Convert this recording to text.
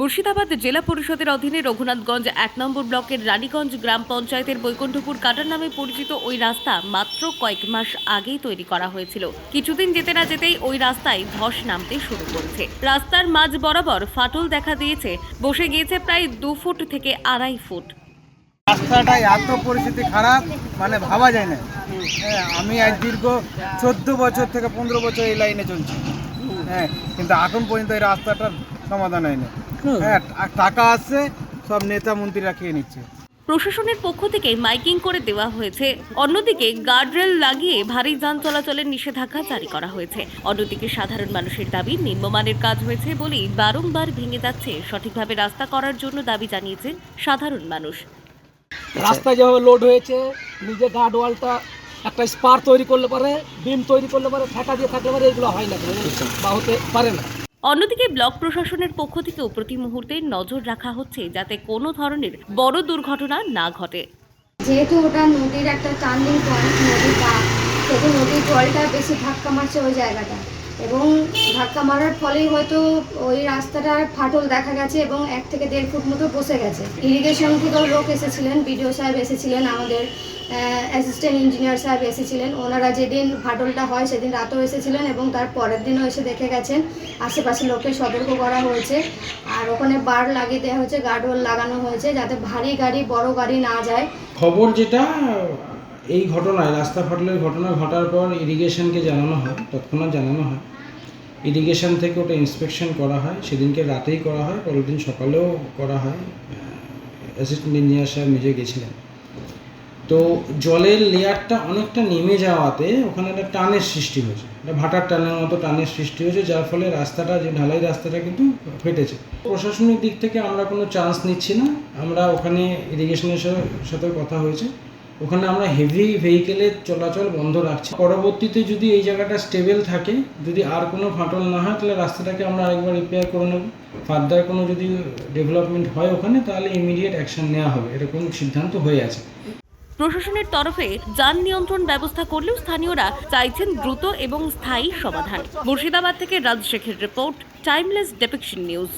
মুর্শিদাবাদ জেলা পরিষদের অধীনে রঘুনাথগঞ্জ এক নম্বর ব্লকের রানীগঞ্জ গ্রাম পঞ্চায়েতের বৈকুণ্ঠপুর কাটার নামে পরিচিত ওই রাস্তা মাত্র কয়েক মাস আগেই তৈরি করা হয়েছিল। কিছুদিন যেতে না যেতেই ওই রাস্তায় ধস নামতে শুরু করেছে। রাস্তার মাঝ বরাবর ফাটল দেখা দিয়েছে। বসে গিয়েছে প্রায় দু ফুট থেকে আড়াই ফুট। রাস্তাটা এত পরিস্থিতি খারাপ মানে ভাবা যায় না। হ্যাঁ আমি আজ দীর্ঘ চোদ্দ বছর থেকে পনেরো বছর এই লাইনে চলছি। হ্যাঁ কিন্তু এখন পর্যন্ত এই রাস্তাটার সমাধান হয়নি। হ্যাঁ টাকা আসছে সব নেতা মন্ত্রীরা খেয়ে নিচ্ছে। প্রশাসনের পক্ষ থেকে মাইকিং করে দেওয়া হয়েছে। অন্যদিকে গার্ডরেল লাগিয়ে ভারী যান চলাচলের নিষেধাজ্ঞা জারি করা হয়েছে। অন্যদিকে সাধারণ মানুষের দাবি নিম্নমানের কাজ হয়েছে বলেই বারংবার ভেঙে যাচ্ছে। সঠিকভাবে রাস্তা করার জন্য দাবি জানিয়েছেন সাধারণ মানুষ। রাস্তায় যেভাবে লোড হয়েছে নিজে গার্ড ওয়ালটা একটা স্পার তৈরি করলে পারে বিম তৈরি করলে পারে ঠেকা দিয়ে থাকলে পারে এগুলো হয় না বা হতে পারে না। অন্যদিকে ব্লক প্রশাসনের পক্ষ থেকেও প্রতি মুহূর্তে নজর রাখা হচ্ছে যাতে কোনো ধরনের বড় দুর্ঘটনা না ঘটে। যেহেতু ওটা নদীর একটা টার্নিং পয়েন্ট নদীর পা সেহেতু নদীর জলটা বেশি ধাক্কা মারছে ওই জায়গাটা। এবং ধাক্কা মারার ফলেই হয়তো ওই রাস্তাটার ফাটল দেখা গেছে এবং এক থেকে দেড় ফুট মতো বসে গেছে। ইরিগেশন থেকেও লোক এসেছিলেন বিডিও সাহেব এসেছিলেন, আমাদের অ্যাসিস্ট্যান্ট ইঞ্জিনিয়ার সাহেব এসেছিলেন। ওনারা যেদিন ফাটলটা হয় সেদিন রাতেও এসেছিলেন এবং তার পরের দিনও এসে দেখে গেছেন। আশেপাশে লোককে সতর্ক করা হয়েছে। আর ওখানে বার লাগিয়ে দেওয়া হয়েছে গার্ডওয়াল লাগানো হয়েছে যাতে ভারী গাড়ি, বড় গাড়ি না যায়। খবর যেটা এই ঘটনায়, রাস্তা ফাটলের ঘটনা ঘটার পর ইরিগেশনকে জানানো হয়, তৎক্ষণাৎ জানানো হয়। ইরিগেশন থেকে ওটা ইন্সপেকশন করা হয়, সেদিনকে রাতেই করা হয়, পরের দিন সকালেও করা হয় অ্যাসিস্ট্যান্ট ইঞ্জিনিয়ার সাহেব নিজে গেছিলেন তো জলের লেয়ারটা অনেকটা নেমে যাওয়াতে ওখানে একটা টানের সৃষ্টি হয়েছে। একটা ভাটার টানের মতো টানের সৃষ্টি হয়েছে, যার ফলে রাস্তাটা, যে ঢালাই রাস্তাটা কিন্তু ফেটেছে। প্রশাসনিক দিক থেকে আমরা কোনো চান্স নিচ্ছি না। আমরা ওখানে ইরিগেশনের সাথে কথা হয়েছে। ওখানে আমরা হেভি ভেহিকেলের চলাচল বন্ধ রাখছি। পরবর্তীতে যদি এই জায়গাটা স্টেবল থাকে, যদি আর কোনো ফাটল না হয়, তাহলে রাস্তাটাকে আমরা আরেকবার রিপেয়ার করে নেব। ফার্দার কোনো যদি ডেভেলপমেন্ট হয় ওখানে, তাহলে ইমিডিয়েট অ্যাকশন নেওয়া হবে। এরকম সিদ্ধান্ত হয়ে আছে। প্রশাসনের তরফে যান নিয়ন্ত্রণ ব্যবস্থা করলেও স্থানীয়রা চাইছেন দ্রুত এবং স্থায়ী সমাধান। মুর্শিদাবাদ থেকে রাজ শেখের রিপোর্ট টাইমলেস ডেপিকশন নিউজ